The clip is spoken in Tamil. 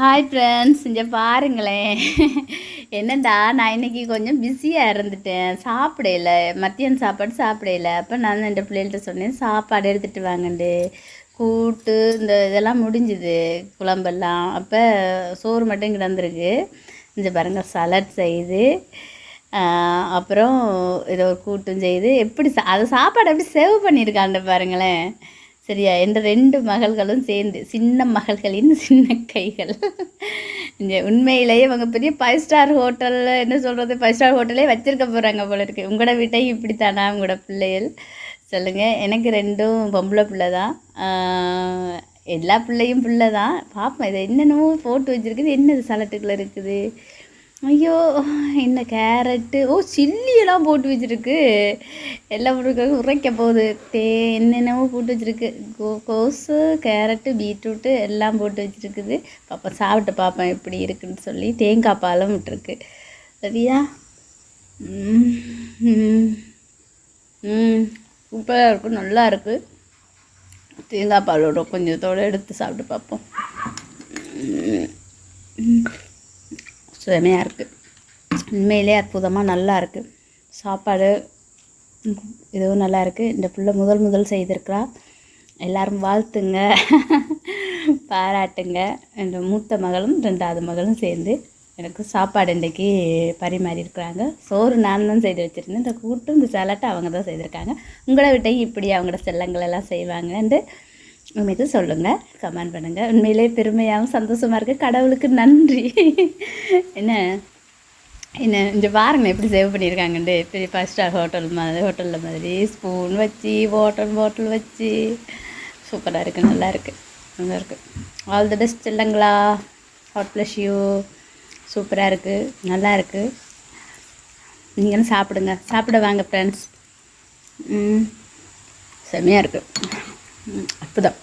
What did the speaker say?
ஹாய் ஃப்ரெண்ட்ஸ் இங்கே பாருங்களேன். என்னடா நான் இன்னைக்கு கொஞ்சம் பிஸியாக இருந்துட்டேன். சாப்பிடல. மத்தியானம் சாப்பாடு சாப்பிடல. அப்போ நான் என் பிள்ளைகள்கிட்ட சொன்னேன் சாப்பாடு எடுத்துகிட்டு வாங்கண்டு. கூட்டு இந்த இதெல்லாம் முடிஞ்சுது குழம்பெல்லாம். அப்போ சோறு மட்டும் கிடந்திருக்கு இந்த பாருங்கள் சலட் செய்து அப்புறம் ஏதோ ஒரு கூட்டும் செய்து எப்படி சா அது சாப்பாடு எப்படி சேவ் பண்ணியிருக்காண்ட பாருங்களேன். சரியா? என்ற ரெண்டு மகள்களும் சேர்ந்து சின்ன மகள்களின் சின்ன கைகள். இந்த உண்மையிலேயே அவங்க பெரிய ஃபைவ் ஸ்டார் ஹோட்டலில் என்ன சொல்கிறது ஃபைவ் ஸ்டார் ஹோட்டலே வச்சிருக்க போகிறாங்க போல இருக்கு. உங்களோட வீட்டையும் இப்படித்தானா உங்களோட பிள்ளைகள்? சொல்லுங்கள் எனக்கு ரெண்டும் பொம்பளை பிள்ளை தான் எல்லா பிள்ளையும் பிள்ளை தான் பார்ப்போம் இதை என்னென்னமோ போட்டு வச்சுருக்குது. என்னது சலட்டுக்குள்ளே இருக்குது? ஐயோ என்ன கேரட்டு? ஓ சில்லியெல்லாம் போட்டு வச்சுருக்கு. எல்லாம் போட்டு உரைக்க போகுது. தே என்னென்னவோ போட்டு வச்சிருக்கு. கோ கோஸு கேரட்டு பீட்ரூட்டு எல்லாம் போட்டு வச்சிருக்குது. பாப்பா சாப்பிட்டு பார்ப்பேன் எப்படி இருக்குன்னு சொல்லி தேங்காய் பாலம் விட்டுருக்கு. சரியா? ம் ம் சூப்பராக இருக்கும் நல்லா இருக்குது தேங்காய் பாலோட கொஞ்சத்தோடு எடுத்து சாப்பிட்டு பார்ப்போம் சுவையாக இருக்குது உண்மையிலே அற்புதமாக நல்லா இருக்குது சாப்பாடு இதுவும் நல்லா இருக்குது இந்த பிள்ளை முதல் முதல் செய்திருக்கிறா. எல்லாரும் வாழ்த்துங்க. பாராட்டுங்க. இந்த மூத்த மகளும் ரெண்டாவது மகளும் சேர்ந்து எனக்கு சாப்பாடு இன்றைக்கி பரிமாறி இருக்கிறாங்க. சோறு நான் தான் செய்து வச்சுருந்தேன். இந்த கூட்டும் இந்த சலாட்டை அவங்க தான் செய்திருக்காங்க. உங்களை விட்டையும் இப்படி அவங்களோட செல்லங்கள் எல்லாம் செய்வாங்கன்ட்டு உண்மைக்கு சொல்லுங்கள் கமெண்ட் பண்ணுங்கள் உண்மையிலே பெருமையாகவும் சந்தோஷமாக இருக்குது கடவுளுக்கு நன்றி. என்ன? என்ன இங்கே பாருங்க எப்படி சேவ் பண்ணியிருக்காங்கண்டு பெரிய ஃபைவ் ஸ்டார் ஹோட்டல் மாதிரி ஹோட்டலில் மாதிரி ஸ்பூன் வச்சு ஹோட்டல் பாட்டில் வச்சு. சூப்பராக இருக்குது நல்லா இருக்குது நல்லா இருக்குது ஆல் தி பெஸ்ட் இல்லைங்களா ஹாட் ப்ளஸ் யூ சூப்பராக இருக்குது நல்லா இருக்குது நீங்களும் சாப்பிடுங்க? சாப்பிட வாங்க ஃப்ரெண்ட்ஸ் ம். செம்மையாக இருக்குது ம் அற்புதம்